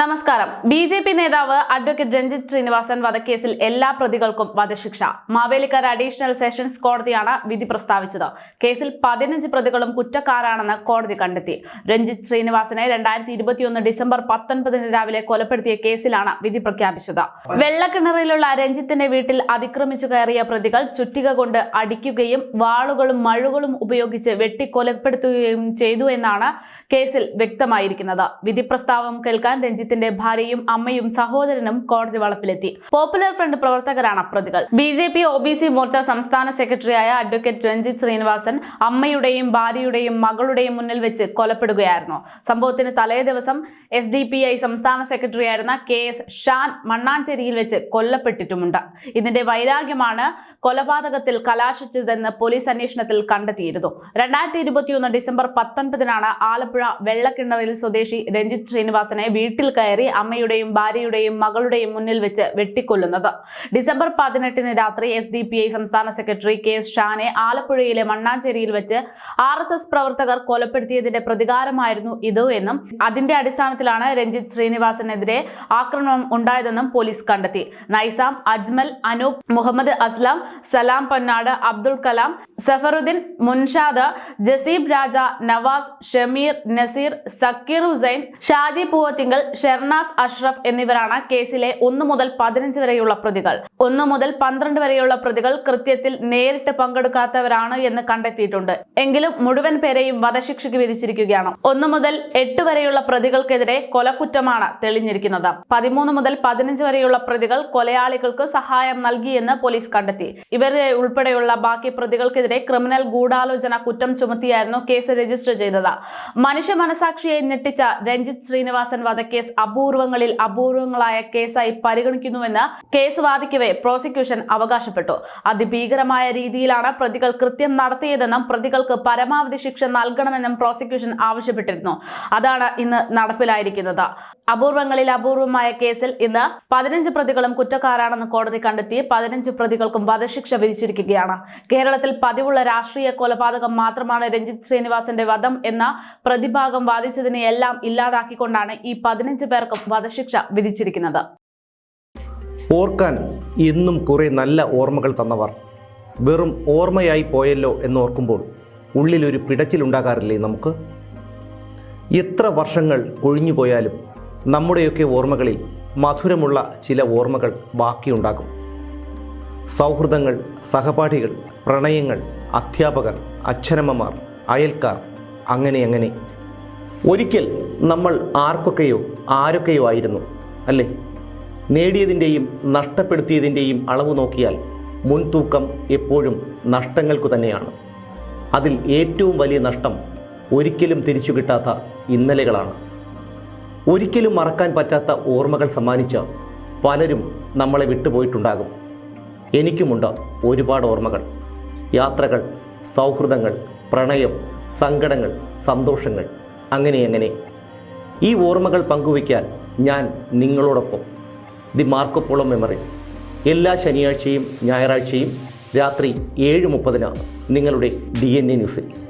നമസ്കാരം. B J P നേതാവ് advocate Ranjith Sreenivasan വധക്കേസിൽ എല്ലാ പ്രതികൾക്കും വധശിക്ഷ. മാവേലിക്കര അഡീഷണൽ സെഷൻസ് കോടതിയാണ് വിധി പ്രസ്താവിച്ചത്. കേസിൽ പതിനഞ്ച് പ്രതികളും കുറ്റക്കാരാണെന്ന് കോടതി കണ്ടെത്തി. രഞ്ജിത് ശ്രീനിവാസനെ രണ്ടായിരത്തി ഇരുപത്തിയൊന്ന് ഡിസംബർ പത്തൊൻപതിന് രാവിലെ കൊലപ്പെടുത്തിയ കേസിലാണ് വിധി പ്രഖ്യാപിച്ചത്. വെള്ളക്കിണറിലുള്ള രഞ്ജിത്തിന്റെ വീട്ടിൽ അതിക്രമിച്ചു കയറിയ പ്രതികൾ ചുറ്റിക കൊണ്ട് അടിക്കുകയും വാളുകളും മഴുകളും ഉപയോഗിച്ച് വെട്ടിക്കൊലപ്പെടുത്തുകയും ചെയ്തു എന്നാണ് കേസിൽ വ്യക്തമായിരിക്കുന്നത്. വിധി പ്രസ്താവം കേൾക്കാൻ രഞ്ജിത്തിന്റെ ഭാര്യയും അമ്മയും സഹോദരനും കോടതി വളപ്പിലെത്തി. പോപ്പുലർ ഫ്രണ്ട് പ്രവർത്തകരാണ് പ്രതികൾ. B J P O B C Morcha സംസ്ഥാന സെക്രട്ടറിയായ അഡ്വക്കേറ്റ് രഞ്ജിത്ത് ശ്രീനിവാസൻ അമ്മയുടെയും ഭാര്യയുടെയും മകളുടെയും മുന്നിൽ വെച്ച് കൊലപ്പെടുകയായിരുന്നു. സംഭവത്തിന് തലേ ദിവസം എസ് ഡി പി ഐ സംസ്ഥാന സെക്രട്ടറിയായിരുന്ന കെ എസ് ഷാൻ മണ്ണാഞ്ചേരിയിൽ വെച്ച് കൊല്ലപ്പെട്ടിട്ടുമുണ്ട്. ഇതിന്റെ വൈരാഗ്യമാണ് കൊലപാതകത്തിൽ കലാശിച്ചതെന്ന് പോലീസ് അന്വേഷണത്തിൽ കണ്ടെത്തിയിരുന്നു. രണ്ടായിരത്തി ഇരുപത്തിയൊന്ന് ഡിസംബർ പത്തൊൻപതിനാണ് ആലപ്പുഴ വെള്ളക്കിണറിൽ സ്വദേശി രഞ്ജിത്ത് ശ്രീനിവാസനെ വീട്ടിൽ കയറി അമ്മയുടെയും ഭാര്യയുടെയും മകളുടെയും മുന്നിൽ വെച്ച് വെട്ടിക്കൊല്ലുന്നത്. ഡിസംബർ പതിനെട്ടിന് രാത്രി എസ് ഡി പി ഐ സംസ്ഥാന സെക്രട്ടറി കെ എസ് ഷാനെ ആലപ്പുഴയിലെ മണ്ണാഞ്ചേരിയിൽ വെച്ച് ആർ എസ് എസ് പ്രവർത്തകർ കൊലപ്പെടുത്തിയതിന്റെ പ്രതികാരമായിരുന്നു ഇത് എന്നും അതിന്റെ അടിസ്ഥാനത്തിലാണ് രഞ്ജിത്ത് ശ്രീനിവാസനെതിരെ ആക്രമണം ഉണ്ടായതെന്നും പോലീസ് കണ്ടെത്തി. നൈസാം അജ്മൽ അനൂപ് മുഹമ്മദ് അസ്ലാം സലാം പൊന്നാട് അബ്ദുൾ കലാം സഫറുദ്ദീൻ മുൻഷാദ് ജസീബ് രാജ നവാസ് ഷമീർ നസീർ സക്കീർ ഹുസൈൻ ഷാജി പൂവത്തിങ്കൽ ഷെർനാസ് അഷ്റഫ് എന്നിവരാണ് കേസിലെ ഒന്നു മുതൽ പതിനഞ്ച് വരെയുള്ള പ്രതികൾ. ഒന്നു മുതൽ പന്ത്രണ്ട് വരെയുള്ള പ്രതികൾ കൃത്യത്തിൽ നേരിട്ട് പങ്കെടുക്കാത്തവരാണ് എന്ന് കണ്ടെത്തിയിട്ടുണ്ട്. എങ്കിലും മുഴുവൻ പേരെയും വധശിക്ഷയ്ക്ക് വിധിച്ചിരിക്കുകയാണ്. ഒന്നു മുതൽ എട്ട് വരെയുള്ള പ്രതികൾക്കെതിരെ കൊലക്കുറ്റമാണ് തെളിഞ്ഞിരിക്കുന്നത്. പതിമൂന്ന് മുതൽ പതിനഞ്ച് വരെയുള്ള പ്രതികൾ കൊലയാളികൾക്ക് സഹായം നൽകിയെന്ന് പോലീസ് കണ്ടെത്തി. ഇവരെ ഉൾപ്പെടെയുള്ള ബാക്കി പ്രതികൾക്കെതിരെ ക്രിമിനൽ ഗൂഢാലോചന കുറ്റം ചുമത്തിയായിരുന്നു കേസ് രജിസ്റ്റർ ചെയ്തത്. മനുഷ്യ മനസാക്ഷിയെ ഞെട്ടിച്ച രഞ്ജിത്ത് ശ്രീനിവാസൻ വധക്കേസ് അപൂർവങ്ങളിൽ അപൂർവങ്ങളായ കേസായി പരിഗണിക്കുന്നുവെന്ന് കേസ് വാദിക്കവേ പ്രോസിക്യൂഷൻ അവകാശപ്പെട്ടു. അതിഭീകരമായ രീതിയിലാണ് പ്രതികൾ കൃത്യം നടത്തിയതെന്നും പ്രതികൾക്ക് പരമാവധി ശിക്ഷ നൽകണമെന്നും പ്രോസിക്യൂഷൻ ആവശ്യപ്പെട്ടിരുന്നു. അതാണ് ഇന്ന് നടപ്പിലായിരിക്കുന്നത്. അപൂർവങ്ങളിൽ അപൂർവമായ കേസിൽ ഇന്ന് പതിനഞ്ച് പ്രതികളും കുറ്റക്കാരാണെന്ന് കോടതി കണ്ടെത്തി പതിനഞ്ച് പ്രതികൾക്കും വധശിക്ഷ വിധിച്ചിരിക്കുകയാണ്. കേരളത്തിൽ പതിവുള്ള രാഷ്ട്രീയ കൊലപാതകം മാത്രമാണ് രഞ്ജിത്ത് ശ്രീനിവാസന്റെ വധം എന്ന പ്രതിഭാഗം വാദിച്ചതിനെ എല്ലാം ഇല്ലാതാക്കിക്കൊണ്ടാണ് ഈ പതിനഞ്ച് പേർക്കും വധശിക്ഷ വിധിച്ചിരിക്കുന്നത്. ഓർക്കാൻ ഇന്നും കുറെ നല്ല ഓർമ്മകൾ തന്നവർ. വെറും ഓർമ്മയായി പോയല്ലോ എന്ന് എന്നോർക്കുമ്പോൾ ഉള്ളിലൊരു പിടച്ചിലുണ്ടാകാറില്ലേ നമുക്ക്? എത്ര വർഷങ്ങൾ കൊഴിഞ്ഞു പോയാലും നമ്മുടെയൊക്കെ ഓർമ്മകളിൽ മധുരമുള്ള ചില ഓർമ്മകൾ ബാക്കിയുണ്ടാകും. സൗഹൃദങ്ങൾ സഹപാഠികൾ പ്രണയങ്ങൾ അധ്യാപകർ അച്ഛനമ്മമാർ അയൽക്കാർ അങ്ങനെ അങ്ങനെ. ഒരിക്കൽ നമ്മൾ ആർക്കൊക്കെയോ ആരൊക്കെയോ ആയിരുന്നു അല്ലേ? നേടിയതിന്റെയും നഷ്ടപ്പെടുത്തിയതിന്റെയും അളവ് നോക്കിയാൽ മുൻതൂക്കം എപ്പോഴും നഷ്ടങ്ങൾക്കു തന്നെയാണ്. അതിൽ ഏറ്റവും വലിയ നഷ്ടം ഒരിക്കലും തിരിച്ചു കിട്ടാത്ത ഇന്നലകളാണ്. ഒരിക്കലും മറക്കാൻ പറ്റാത്ത ഓർമ്മകൾ സമ്മാനിച്ച പലരും നമ്മളെ വിട്ടുപോയിട്ടുണ്ടാകും. എനിക്കുമുണ്ട് ഒരുപാട് ഓർമ്മകൾ. യാത്രകൾ സൗഹൃദങ്ങൾ പ്രണയം സങ്കടങ്ങൾ സന്തോഷങ്ങൾ. അങ്ങനെ അങ്ങനെ. ഈ ഓർമ്മകൾ പങ്കുവയ്ക്കാൻ ഞാൻ നിങ്ങളോടൊപ്പം. The Marco Polo memories. എല്ലാ ശനിയാഴ്ചയും ഞായറാഴ്ചയും രാത്രി ഏഴ് മുപ്പതിനാണ് നിങ്ങളുടെ ഡി എൻ എ ന്യൂസിൽ.